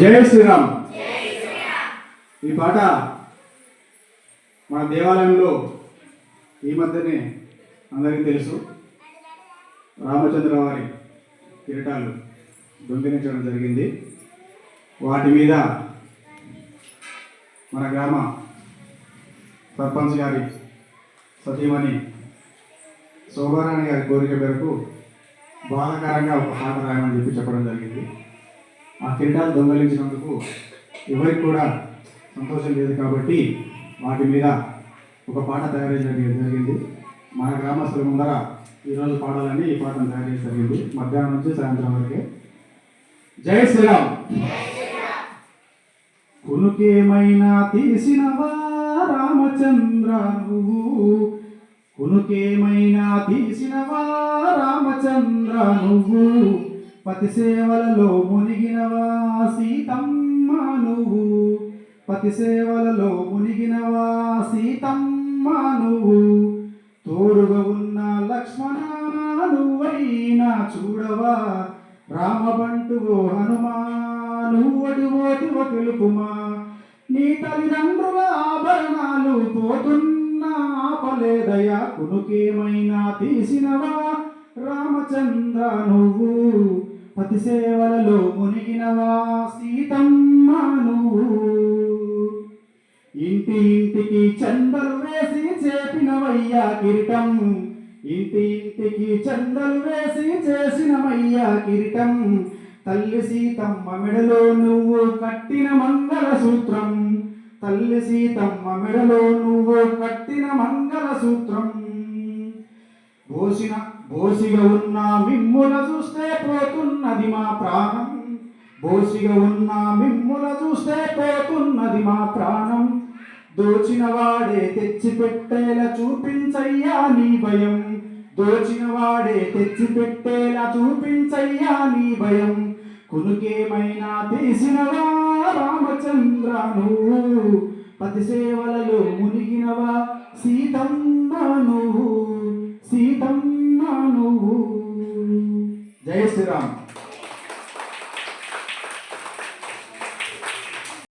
జై శ్రీరామ్. ఈ పాట మన దేవాలయంలో ఈ మధ్యనే అందరికీ తెలుసు. రామచంద్ర వారి కిరీటాలు దొంగిలించడం జరిగింది. వాటి మీద మన గ్రామ సర్పంచ్ గారి సతీమణి శోభారాణి గారి కోరిక మేరకు బాధాకరంగా ఒక పాట రాయమని చెప్పి చెప్పడం జరిగింది. ఆ కిరీటాలు దొంగలించినందుకు ఎవరికి కూడా సంతోషం లేదు కాబట్టి వాటి మీద ఒక పాట తయారు చేయడం జరిగింది. మన గ్రామస్తుల ముందర ఈరోజు పాడాలని ఈ పాటను తయారు చేయడం జరిగింది. మధ్యాహ్నం నుంచి సాయంత్రం వరకే. జై శ్రీరామ్. కునుకేమైనా తీసినవా రామచంద్ర నువ్వు? కునుకేమైనా తీసినవా రామచంద్ర నువ్వు? పతి సేవలలో మునిగినవా సీతమ్మ నువ్వు? పతి సేవలలో మునిగినవా సీతమ్మ నువ్వు? తోడుగా ఉన్న లక్ష్మణ నువ్వైనా చూడవా? రామబంటువో హనుమా నువ్వడివోటివ తెలుపుమా నీ తల్లిదండ్రుల ఆభరణాలు పోతున్నా ఆపలేదయా? కునుకేమైనా తీసినవా? రామచంద్ర నువ్వు? పతి సేవలలో మునిగినవా సీతమ్మ నువ్వు. ఇంటి ఇంటికి చందలు వేసి చేపినవయ్యా కిరీటం. ఇంటి ఇంటికి చందలు వేసి చేసినవయ్యా కిరీటం. తల్లి సీతమ్మ మెడలో నువ్వు కట్టిన మంగళ సూత్రం. తల్లి సీతమ్మ మెడలో నువ్వు కట్టిన మంగళ సూత్రం. బోసిన బోసిగా ఉన్న మిమ్ముల చూస్తే పోతున్నది మా ప్రాణం. బోసిగా ఉన్న మిమ్ముల చూస్తే పోతున్నది మా ప్రాణం. దోచిన వాడే తెచ్చి పెట్టేలా చూపించయ్యా నీ భయం. దోచిన వాడే తెచ్చి పెట్టేలా చూపించయ్యా నీ భయం. కునుకేమైనా తీసినవా రామచంద్ర నువ్వు? పతి సేవలలో మునిగినవా సీతమ్మ నువ్వు